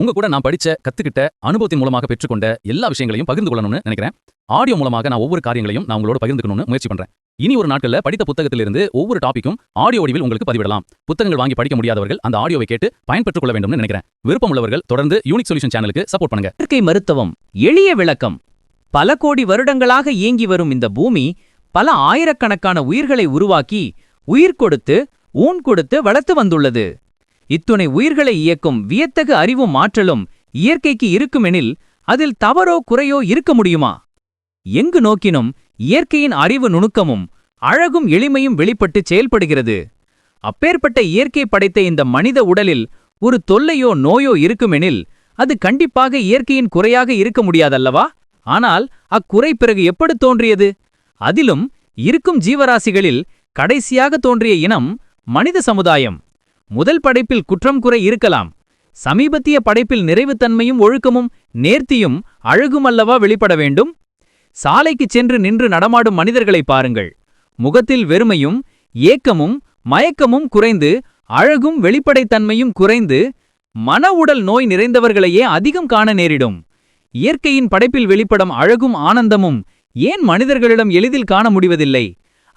உங்க கூட நான் படிச்ச கத்துக்கிட்ட அனுபவத்தின் மூலமாக பெற்றுக்கொண்ட எல்லா விஷயங்களையும் பகிர்ந்து கொள்ளணும்னு நினைக்கிறேன். ஆடியோ மூலமாக நான் ஒவ்வொரு காரியங்களையும் நான் உங்களோட பகிர்ந்துக்கணும்னு முயற்சி பண்றேன். இனி ஒரு நாட்கள்ல படித்த புத்தகத்திலிருந்து ஒவ்வொரு டாப்பிக்கும் ஆடியோ வடிவில் உங்களுக்கு பதிவிடலாம். புத்தகங்கள் வாங்கி படிக்க முடியாதவர்கள் அந்த ஆடியோவை கேட்டு பயன்பெற்றுக் கொள்ள வேண்டும்னு நினைக்கிறேன். விருப்பம் உள்ளவர்கள் தொடர்ந்து யூனிக் சொல்யூஷன் சேனலுக்கு சப்போர்ட் பண்ணுங்க. இயற்கை மருத்துவம் எளிய விளக்கம். பல கோடி வருடங்களாக இயங்கி வரும் இந்த பூமி பல ஆயிரக்கணக்கான உயிர்களை உருவாக்கி உயிர் கொடுத்து ஊன் கொடுத்து வளர்த்து வந்துள்ளது. இத்துணை உயிர்களை இயக்கும் வியத்தகு அறிவும் ஆற்றலும் இயற்கைக்கு இருக்குமெனில் அதில் தவறோ குறையோ இருக்க முடியுமா? எங்கு நோக்கினும் இயற்கையின் அறிவு நுணுக்கமும் அழகும் எளிமையும் வெளிப்பட்டு செயல்படுகிறது. அப்பேற்பட்ட இயற்கை படைத்த இந்த மனித உடலில் ஒரு தொல்லையோ நோயோ இருக்குமெனில் அது கண்டிப்பாக இயற்கையின் குறையாக இருக்க முடியாதல்லவா? ஆனால் அக்குறை பிறகு எப்படி தோன்றியது? அதிலும் இருக்கும் ஜீவராசிகளில் கடைசியாக தோன்றிய இனம் மனித சமுதாயம். முதல் படைப்பில் குற்றம் குறை இருக்கலாம். சமீபத்திய படைப்பில் நிறைவுத்தன்மையும் ஒழுக்கமும் நேர்த்தியும் அழகுமல்லவா வெளிப்பட வேண்டும். சாலைக்குச் சென்று நின்று நடமாடும் மனிதர்களை பாருங்கள். முகத்தில் வெறுமையும் ஏக்கமும் மயக்கமும் குறைந்து அழகும் வெளிப்படைத்தன்மையும் குறைந்து மன உடல் நோய் நிறைந்தவர்களையே அதிகம் காண நேரிடும். இயற்கையின் படைப்பில் வெளிப்படும் அழகும் ஆனந்தமும் ஏன் மனிதர்களிடம் எளிதில் காண முடிவதில்லை?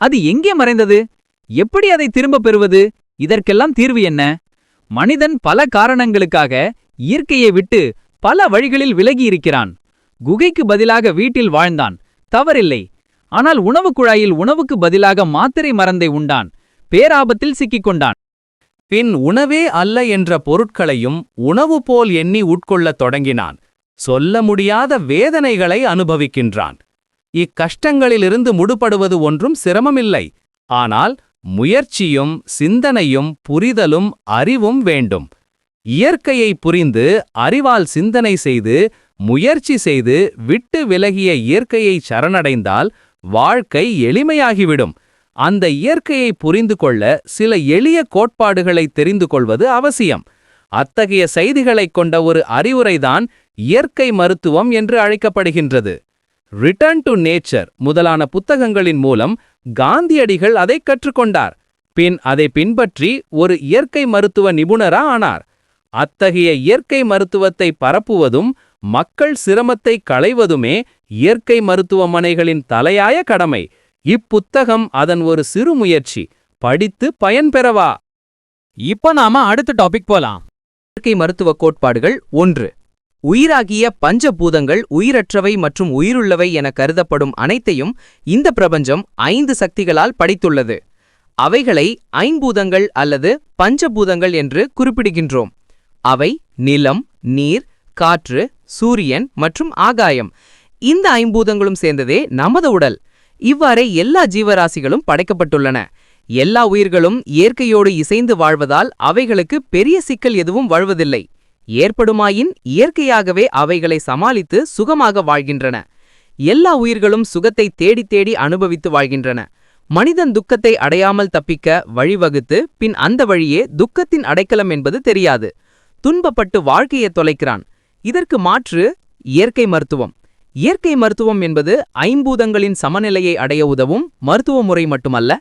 அது எங்கே மறைந்தது? எப்படி அதை திரும்பப் பெறுவது? இதற்கெல்லாம் தீர்வு என்ன? மனிதன் பல காரணங்களுக்காக இயற்கையை விட்டு பல வழிகளில் விலகியிருக்கிறான். குகைக்கு பதிலாக வீட்டில் வாழ்ந்தான். தவறில்லை. ஆனால் உணவுக் குழாயில் உணவுக்கு பதிலாக மாத்திரை மறந்தை உண்டான். பேராபத்தில் சிக்கிக் கொண்டான் பின் உணவே அல்ல என்ற பொருட்களையும் உணவு போல் எண்ணி உட்கொள்ளத் தொடங்கினான். சொல்ல முடியாத வேதனைகளை அனுபவிக்கின்றான். இக்கஷ்டங்களிலிருந்து முடுபடுவது ஒன்றும் சிரமமில்லை. ஆனால் முயற்சியும் சிந்தனையும் புரிதலும் அறிவும் வேண்டும். இயற்கையை புரிந்து அறிவால் சிந்தனை செய்து முயற்சி செய்து விட்டு விலகிய இயற்கையை சரணடைந்தால் வாழ்க்கை எளிமையாகிவிடும். அந்த இயற்கையை புரிந்து கொள்ள சில எளிய கோட்பாடுகளை தெரிந்து கொள்வது அவசியம். அத்தகைய செய்திகளைக் கொண்ட ஒரு அறிவுரைதான் இயற்கை மருத்துவம் என்று அழைக்கப்படுகின்றது. ரிட்டர்ன் டு நேச்சர் முதலான புத்தகங்களின் மூலம் காந்தியடிகள் அதை கற்றுக்கொண்டார். பின் அதை பின்பற்றி ஒரு இயற்கை மருத்துவ நிபுணரா ஆனார். அத்தகைய இயற்கை மருத்துவத்தை பரப்புவதும் மக்கள் சிரமத்தை களைவதுமே இயற்கை மருத்துவமனைகளின் தலையாய கடமை. இப்புத்தகம் அதன் ஒரு சிறு முயற்சி. படித்து பயன்பெறவா இப்ப நாம அடுத்த டாபிக் போலாம். இயற்கை மருத்துவ கோட்பாடுகள் ஒன்று. உயிராகிய பஞ்சபூதங்கள் உயிரற்றவை மற்றும் உயிருள்ளவை என கருதப்படும் அனைத்தையும் இந்த பிரபஞ்சம் ஐந்து சக்திகளால் படைத்துள்ளது. அவைகளை ஐம்பூதங்கள் அல்லது பஞ்சபூதங்கள் என்று குறிப்பிடுகின்றோம். அவை நிலம் நீர் காற்று சூரியன் மற்றும் ஆகாயம். இந்த ஐம்பூதங்களும் சேர்ந்ததே நமது உடல். இவ்வாறே எல்லா ஜீவராசிகளும் படைக்கப்பட்டுள்ளன. எல்லா உயிர்களும் இயற்கையோடு இசைந்து வாழ்வதால் அவைகளுக்கு பெரிய சிக்கல் எதுவும் வாழ்வதில்லை. ஏற்படுமாயின் இயற்கையாகவே அவைகளை சமாளித்து சுகமாக வாழ்கின்றன. எல்லா உயிர்களும் சுகத்தை தேடி தேடி அனுபவித்து வாழ்கின்றன. மனிதன் துக்கத்தை அடையாமல் தப்பிக்க வழிவகுத்து பின் அந்த வழியே துக்கத்தின் அடைக்கலம் என்பது தெரியாது. துன்பப்பட்டு வாழ்க்கையை தொலைக்கிறான். இதற்கு மாற்று இயற்கை மருத்துவம். இயற்கை மருத்துவம் என்பது ஐம்பூதங்களின் சமநிலையை அடைய உதவும் மருத்துவ முறை மட்டுமல்ல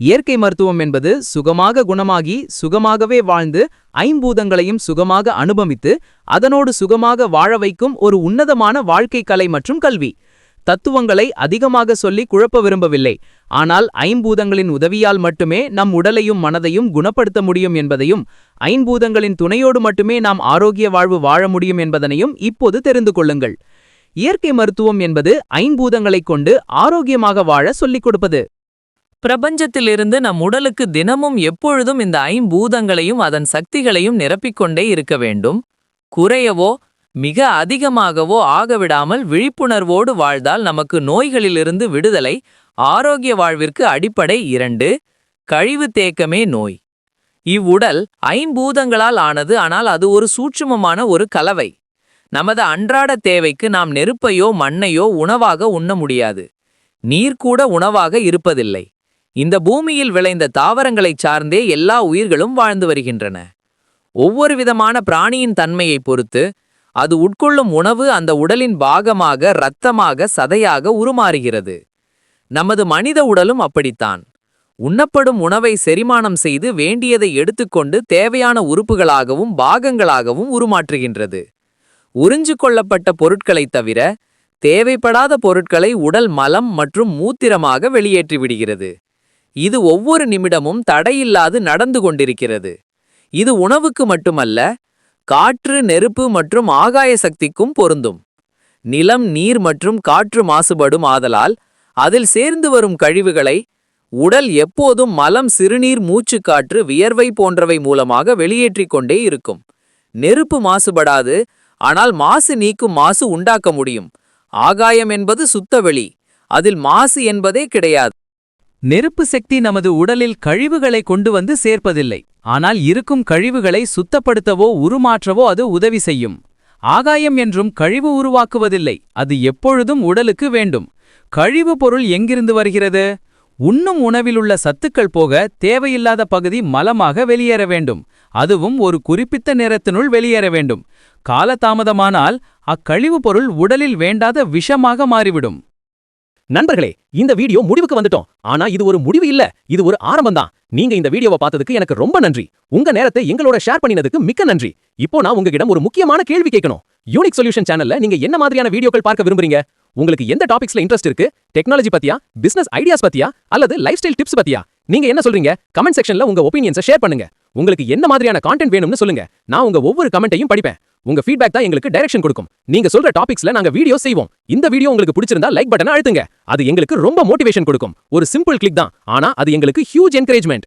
இயற்கை மருத்துவம் என்பது சுகமாக குணமாகி சுகமாகவே வாழ்ந்து ஐம்பூதங்களையும் சுகமாக அனுபவித்து அதனோடு சுகமாக வாழ வைக்கும் ஒரு உன்னதமான வாழ்க்கை கலை மற்றும் கல்வி. தத்துவங்களை அதிகமாக சொல்லி குழப்ப விரும்பவில்லை. ஆனால் ஐம்பூதங்களின் உதவியால் மட்டுமே நம் உடலையும் மனதையும் குணப்படுத்த முடியும் என்பதையும் ஐம்பூதங்களின் துணையோடு மட்டுமே நாம் ஆரோக்கிய வாழ்வு வாழ முடியும் என்பதனையும் இப்போது தெரிந்து கொள்ளுங்கள். இயற்கை மருத்துவம் என்பது ஐம்பூதங்களைக் கொண்டு ஆரோக்கியமாக வாழ சொல்லிக் கொடுப்பது. பிரபஞ்சத்திலிருந்து நம் உடலுக்கு தினமும் எப்பொழுதும் இந்த ஐம்பூதங்களையும் அதன் சக்திகளையும் நிரப்பிக்கொண்டே இருக்க வேண்டும். குறையவோ மிக அதிகமாகவோ ஆகவிடாமல் விழிப்புணர்வோடு வாழ்ந்தால் நமக்கு நோய்களிலிருந்து விடுதலை ஆரோக்கிய வாழ்விற்கு அடிப்படை இரண்டு கழிவு தேக்கமே நோய். இவ்வுடல் ஐம்பூதங்களால் ஆனது ஆனால் அது ஒரு சூட்சுமமான ஒரு கலவை. நமது அன்றாட தேவைக்கு நாம் நெருப்பையோ மண்ணையோ உணவாக உண்ண முடியாது. நீர் கூட உணவாக இருப்பதில்லை. இந்த பூமியில் விளைந்த தாவரங்களைச் சார்ந்தே எல்லா உயிர்களும் வாழ்ந்து வருகின்றன. ஒவ்வொரு விதமான பிராணியின் தன்மையைப் பொறுத்து அது உட்கொள்ளும் உணவு அந்த உடலின் பாகமாக இரத்தமாக சதையாக உருமாறுகிறது. நமது மனித உடலும் அப்படித்தான். உண்ணப்படும் உணவை செரிமானம் செய்து வேண்டியதை எடுத்துக்கொண்டு தேவையான உறுப்புகளாகவும் பாகங்களாகவும் உருமாற்றுகின்றது. உறிஞ்சு கொள்ளப்பட்ட பொருட்களைத் தவிர தேவைப்படாத பொருட்களை உடல் மலம் மற்றும் மூத்திரமாக வெளியேற்றிவிடுகிறது. இது ஒவ்வொரு நிமிடமும் தடையில்லாது நடந்து கொண்டிருக்கிறது. இது உணவுக்கு மட்டுமல்ல காற்று நெருப்பு மற்றும் ஆகாய சக்திக்கும் பொருந்தும். நிலம் நீர் மற்றும் காற்று மாசுபடும் ஆதலால் அதில் சேர்ந்து வரும் கழிவுகளை உடல் எப்போதும் மலம் சிறுநீர் மூச்சுக்காற்று வியர்வை போன்றவை மூலமாக வெளியேற்றிக் கொண்டே இருக்கும். நெருப்பு மாசுபடாது ஆனால் மாசு நீக்கும் மாசு உண்டாக்க முடியும். ஆகாயம் என்பது சுத்தவெளி அதில் மாசு என்பதே கிடையாது. நெருப்பு சக்தி நமது உடலில் கழிவுகளை கொண்டு வந்து சேர்ப்பதில்லை. ஆனால் இருக்கும் கழிவுகளை சுத்தப்படுத்தவோ உருமாற்றவோ அது உதவி செய்யும். ஆகாயம் என்றும் கழிவு உருவாக்குவதில்லை. அது எப்பொழுதும் உடலுக்கு வேண்டும். கழிவு பொருள் எங்கிருந்து வருகிறது? உண்ணும் உணவிலுள்ள சத்துக்கள் போக தேவையில்லாத பகுதி மலமாக வெளியேற வேண்டும். அதுவும் ஒரு குறிப்பிட்ட நேரத்தினுள் வெளியேற வேண்டும். காலதாமதமானால் அக்கழிவு பொருள் உடலில் வேண்டாத விஷமாக மாறிவிடும். நண்பர்களே இந்த வீடியோ முடிவுக்கு வந்துட்டோம். ஆனா இது ஒரு முடிவு இல்ல. இது ஒரு ஆரம்பம் தான் நீங்க இந்த வீடியோவை பார்த்ததுக்கு எனக்கு ரொம்ப நன்றி. உங்க நேரத்தை எங்களோட ஷேர் பண்ணினதுக்கு மிக்க நன்றி. இப்போ நான் உங்ககிட்ட ஒரு முக்கியமான கேள்வி கேட்கணும். யூனிக் சொல்யூஷன் சேனல்ல நீங்க என்ன மாதிரியான வீடியோக்கள் பார்க்க விரும்புறீங்க? உங்களுக்கு எந்த டாபிக்ஸ்ல இன்ட்ரெஸ்ட் இருக்கு? டெக்னாலஜி பத்தியா? பிசினஸ் ஐடியாஸ் பத்தியா? அல்லது லைஃப் ஸ்டைல் டிப்ஸ் பத்தியா? நீங்க என்ன சொல்றீங்க? கமெண்ட் செக்ஷன்ல உங்க ஒப்பீனியன்ஸை ஷேர் பண்ணுங்க. உங்களுக்கு என்ன மாதிரியான கான்டென்ட் வேணும்னு சொல்லுங்க. நான் உங்க ஒவ்வொரு கமெண்ட்டையும் படிப்பேன். உங்க ஃபீட்பேக் தான் எங்களுக்கு டைரக்ஷன் கொடுக்கும். நீங்க சொல்ற டாபிக்ஸ்ல நாங்க வீடியோ செய்வோம். இந்த வீடியோ உங்களுக்கு பிடிச்சிருந்தா லைக் பட்டனை அழுத்துங்க. அது எங்களுக்கு ரொம்ப மோட்டிவேஷன் கொடுக்கும். ஒரு சிம்பிள் கிளிக் தான். ஆனா அது எங்களுக்கு ஹியூஜ் என்கரேஜ்மெண்ட்